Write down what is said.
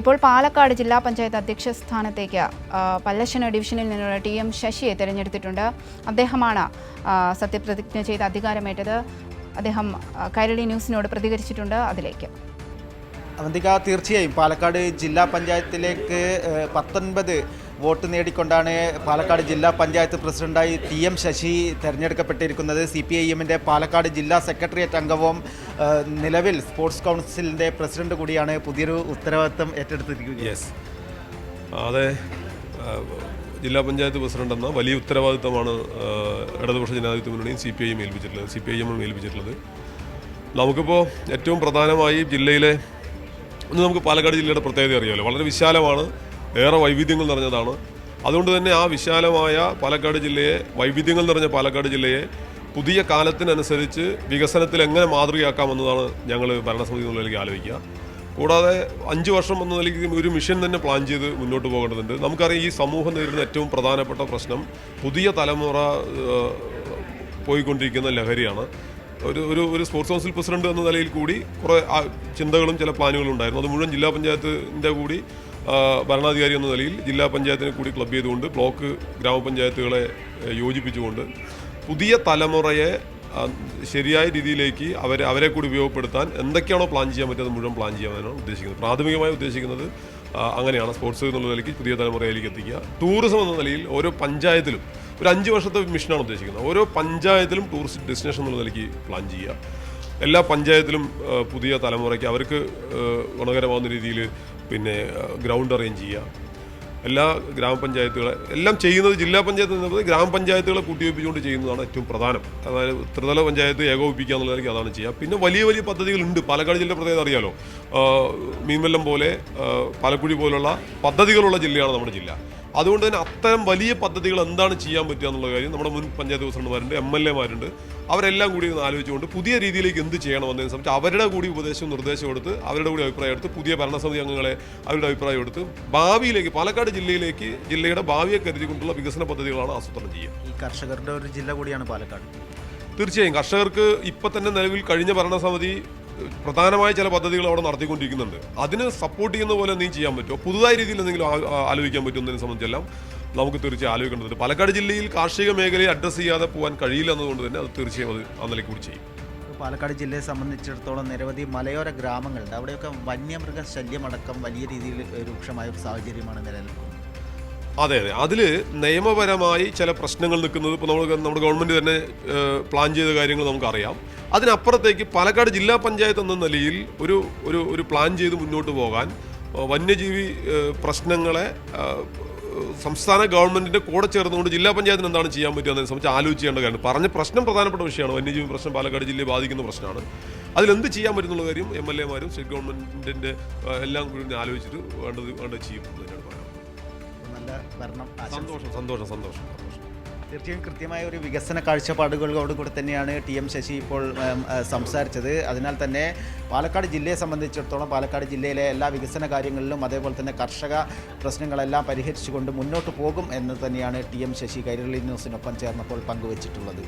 ഇപ്പോൾ പാലക്കാട് ജില്ലാ പഞ്ചായത്ത് അധ്യക്ഷ സ്ഥാനത്തേക്ക് പല്ലശ്ശന ഡിവിഷനിൽ നിന്നുള്ള ടി എം ശശിയെ തിരഞ്ഞെടുത്തിട്ടുണ്ട്. അദ്ദേഹമാണ് സത്യപ്രതിജ്ഞ ചെയ്ത് അധികാരമേറ്റത്. അദ്ദേഹം കൈരളി ന്യൂസിനോട് പ്രതികരിച്ചിട്ടുണ്ട്. അതിലേക്ക്. അവന്തിക തീർച്ചയായും പാലക്കാട് ജില്ലാ പഞ്ചായത്തിലേക്ക് പത്തൊൻപത് വോട്ട് നേടിക്കൊണ്ടാണ് പാലക്കാട് ജില്ലാ പഞ്ചായത്ത് പ്രസിഡന്റായി ടി എം ശശി തെരഞ്ഞെടുക്കപ്പെട്ടിരിക്കുന്നത്. സി പി ഐ എമ്മിന്റെ പാലക്കാട് ജില്ലാ സെക്രട്ടേറിയറ്റ് അംഗവും നിലവിൽ സ്പോർട്സ് കൗൺസിലിന്റെ പ്രസിഡന്റ് കൂടിയാണ് പുതിയൊരു ഉത്തരവാദിത്തം ഏറ്റെടുത്തിരിക്കുന്നത് അതെ ജില്ലാ പഞ്ചായത്ത് പ്രസിഡന്റ് എന്ന വലിയ ഉത്തരവാദിത്തമാണ് ഇടതുപക്ഷ ജനാധിപത്യ മുന്നണിയും സി പി ഐയും ഏൽപ്പിച്ചിട്ടുള്ളത് സി പി ഐ എമ്മും ഏൽപ്പിച്ചിട്ടുള്ളത്. നമുക്കിപ്പോൾ ഏറ്റവും പ്രധാനമായി ജില്ലയിലെ ഒന്ന് നമുക്ക് പാലക്കാട് ജില്ലയുടെ പ്രത്യേകത അറിയാമല്ലോ വളരെ വിശാലമാണ് ഏറെ വൈവിധ്യങ്ങൾ നിറഞ്ഞതാണ്. അതുകൊണ്ട് തന്നെ ആ വിശാലമായ പാലക്കാട് ജില്ലയെ വൈവിധ്യങ്ങൾ നിറഞ്ഞ പാലക്കാട് ജില്ലയെ പുതിയ കാലത്തിനനുസരിച്ച് വികസനത്തിൽ എങ്ങനെ മാതൃകയാക്കാമെന്നതാണ് ഞങ്ങൾ ഭരണസമിതി എന്നുള്ളതിലേക്ക് ആലോചിക്കുക. കൂടാതെ അഞ്ച് വർഷം എന്ന നിലയ്ക്ക് ഒരു മിഷൻ തന്നെ പ്ലാൻ ചെയ്ത് മുന്നോട്ട് പോകേണ്ടതുണ്ട്. നമുക്കറിയാം ഈ സമൂഹം നേരിടുന്ന ഏറ്റവും പ്രധാനപ്പെട്ട പ്രശ്നം പുതിയ തലമുറ പോയിക്കൊണ്ടിരിക്കുന്ന ലഹരിയാണ്. ഒരു ഒരു ഒരു സ്പോർട്സ് കൗൺസിൽ പ്രസിഡന്റ് എന്ന നിലയിൽ കൂടി കുറേ ചിന്തകളും ചില പ്ലാനുകളും ഉണ്ടായിരുന്നു. അത് മുഴുവൻ ജില്ലാ പഞ്ചായത്തിന്റെ കൂടി ഭരണാധികാരി എന്ന നിലയിൽ ജില്ലാ പഞ്ചായത്തിനെ കൂടി ക്ലബ് ചെയ്തുകൊണ്ട് ബ്ലോക്ക് ഗ്രാമപഞ്ചായത്തുകളെ യോജിപ്പിച്ചുകൊണ്ട് പുതിയ തലമുറയെ ശരിയായ രീതിയിലേക്ക് അവരെ അവരെ കൂടി ഉപയോഗപ്പെടുത്താൻ എന്തൊക്കെയാണോ പ്ലാൻ ചെയ്യാൻ പറ്റുന്നത് മുഴുവൻ പ്ലാൻ ചെയ്യാനാണ് ഉദ്ദേശിക്കുന്നത്. പ്രാഥമികമായി ഉദ്ദേശിക്കുന്നത് അങ്ങനെയാണ്. സ്പോർട്സ് എന്നുള്ള നിലയ്ക്ക് പുതിയ തലമുറയിലേക്ക് എത്തിക്കുക. ടൂറിസം എന്ന നിലയിൽ ഓരോ പഞ്ചായത്തിലും ഒരു അഞ്ച് വർഷത്തെ മിഷനാണ് ഉദ്ദേശിക്കുന്നത്. ഓരോ പഞ്ചായത്തിലും ടൂറിസ്റ്റ് ഡെസ്റ്റിനേഷൻ എന്നുള്ള നിലയ്ക്ക് പ്ലാൻ ചെയ്യുക. എല്ലാ പഞ്ചായത്തിലും പുതിയ തലമുറയ്ക്ക് അവർക്ക് ഗുണകരമാകുന്ന രീതിയിൽ പിന്നെ ഗ്രൗണ്ട് അറേഞ്ച് ചെയ്യുക. എല്ലാ ഗ്രാമപഞ്ചായത്തുകളെ എല്ലാം ചെയ്യുന്നത് ജില്ലാ പഞ്ചായത്ത് എന്നത് ഗ്രാമപഞ്ചായത്തുകളെ കൂട്ടിവയ്പ്പിച്ചുകൊണ്ട് ചെയ്യുന്നതാണ് ഏറ്റവും പ്രധാനം. അതായത് ത്രിതല പഞ്ചായത്ത് ഏകോപിപ്പിക്കുക എന്നുള്ളതായിരിക്കും അതാണ് ചെയ്യുക. പിന്നെ വലിയ വലിയ പദ്ധതികളുണ്ട്. പാലക്കാട് ജില്ല പ്രത്യേകത അറിയാലോ? മീൻവെല്ലം പോലെ പാലക്കുഴി പോലുള്ള പദ്ധതികളുള്ള ജില്ലയാണ് നമ്മുടെ ജില്ല. അതുകൊണ്ട് തന്നെ അത്തരം വലിയ പദ്ധതികൾ എന്താണ് ചെയ്യാൻ പറ്റുക എന്നുള്ള കാര്യം നമ്മുടെ മുൻ പഞ്ചായത്ത് പ്രസിഡന്റുമാരുണ്ട് എം എൽ എമാരുണ്ട്. അവരെല്ലാം കൂടി ഒന്ന് ആലോചിച്ചുകൊണ്ട് പുതിയ രീതിയിലേക്ക് എന്ത് ചെയ്യണം എന്നതിനെ സംബന്ധിച്ച് അവരുടെ കൂടി ഉപദേശവും നിർദ്ദേശവും എടുത്ത് അവരുടെ കൂടി അഭിപ്രായം എടുത്ത് പുതിയ ഭരണസമിതി അംഗങ്ങളെ അവരുടെ അഭിപ്രായം എടുത്ത് ഭാവിയിലേക്ക് പാലക്കാട് ജില്ലയിലേക്ക് ജില്ലയുടെ ഭാവിയെ കരുതിക്കൊണ്ടുള്ള വികസന പദ്ധതികളാണ് ആസൂത്രണം ചെയ്യുക. ഈ കർഷകരുടെ ഒരു ജില്ല കൂടിയാണ് പാലക്കാട്. തീർച്ചയായും കർഷകർക്ക് ഇപ്പം തന്നെ നിലവിൽ കഴിഞ്ഞ ഭരണസമിതി പ്രധാനമായ ചില പദ്ധതികൾ അവിടെ നടത്തിക്കൊണ്ടിരിക്കുന്നുണ്ട്. അതിന് സപ്പോർട്ട് ചെയ്യുന്ന പോലെ എന്തെങ്കിലും ചെയ്യാൻ പറ്റുമോ? പുതുതായ രീതിയിൽ എന്തെങ്കിലും ആലോചിക്കാൻ പറ്റുന്നതിനെ സംബന്ധിച്ചെല്ലാം നമുക്ക് തീർച്ചയായും ആലോചിക്കേണ്ടതുണ്ട്. പാലക്കാട് ജില്ലയിൽ കാർഷിക മേഖലയെ അഡ്രസ്സ് ചെയ്യാതെ പോകാൻ കഴിയില്ല എന്നതുകൊണ്ട് തന്നെ അത് തീർച്ചയായും അത് ആ നിലയ്ക്ക് കൂടി ചെയ്യും. പാലക്കാട് ജില്ലയെ സംബന്ധിച്ചിടത്തോളം നിരവധി മലയോര ഗ്രാമങ്ങളുണ്ട്. അവിടെയൊക്കെ വന്യമൃഗ ശല്യമടക്കം വലിയ രീതിയിൽ രൂക്ഷമായ ഒരു സാഹചര്യമാണ് നിലനിൽക്കുന്നത്. അതെ അതെ. അതിൽ നിയമപരമായി ചില പ്രശ്നങ്ങൾ നിൽക്കുന്നത് ഇപ്പോൾ നമ്മൾ നമ്മുടെ ഗവൺമെന്റ് തന്നെ പ്ലാൻ ചെയ്ത കാര്യങ്ങൾ നമുക്കറിയാം. അതിനപ്പുറത്തേക്ക് പാലക്കാട് ജില്ലാ പഞ്ചായത്ത് എന്ന നിലയിൽ ഒരു ഒരു ഒരു പ്ലാൻ ചെയ്ത് മുന്നോട്ട് പോകാൻ വന്യജീവി പ്രശ്നങ്ങളെ സംസ്ഥാന ഗവൺമെന്റിന്റെ കൂടെ ചേർന്നുകൊണ്ട് ജില്ലാ പഞ്ചായത്തിന് എന്താണ് ചെയ്യാൻ പറ്റുക എന്നതിനെ സംബന്ധിച്ച് ആലോചിക്കേണ്ട കാര്യം പറഞ്ഞ പ്രശ്നം പ്രധാനപ്പെട്ട വിഷയമാണ്. വന്യജീവി പ്രശ്നം പാലക്കാട് ജില്ലയെ ബാധിക്കുന്ന പ്രശ്നമാണ്. അതിലെന്ത് ചെയ്യാൻ പറ്റുന്നുള്ള കാര്യം എം എൽ എമാരും സ്റ്റേറ്റ് ഗവൺമെന്റിന്റെ എല്ലാം കൂടി ആലോചിച്ചിട്ട് വേണ്ടത് വേണ്ടത് ചെയ്യും തന്നെയാണ് ഭരണം സന്തോഷം സന്തോഷം സന്തോഷം. തീർച്ചയായും കൃത്യമായ ഒരു വികസന കാഴ്ചപ്പാടുകളോട് കൂടി തന്നെയാണ് ടി എം ശശി ഇപ്പോൾ സംസാരിച്ചത്. അതിനാൽ തന്നെ പാലക്കാട് ജില്ലയെ സംബന്ധിച്ചിടത്തോളം പാലക്കാട് ജില്ലയിലെ എല്ലാ വികസന കാര്യങ്ങളിലും അതേപോലെ തന്നെ കർഷക പ്രശ്നങ്ങളെല്ലാം പരിഹരിച്ചുകൊണ്ട് മുന്നോട്ട് പോകും എന്ന് തന്നെയാണ് ടി എം ശശി കൈരളി ന്യൂസിനൊപ്പം ചേർന്നപ്പോൾ പങ്കുവച്ചിട്ടുള്ളത്.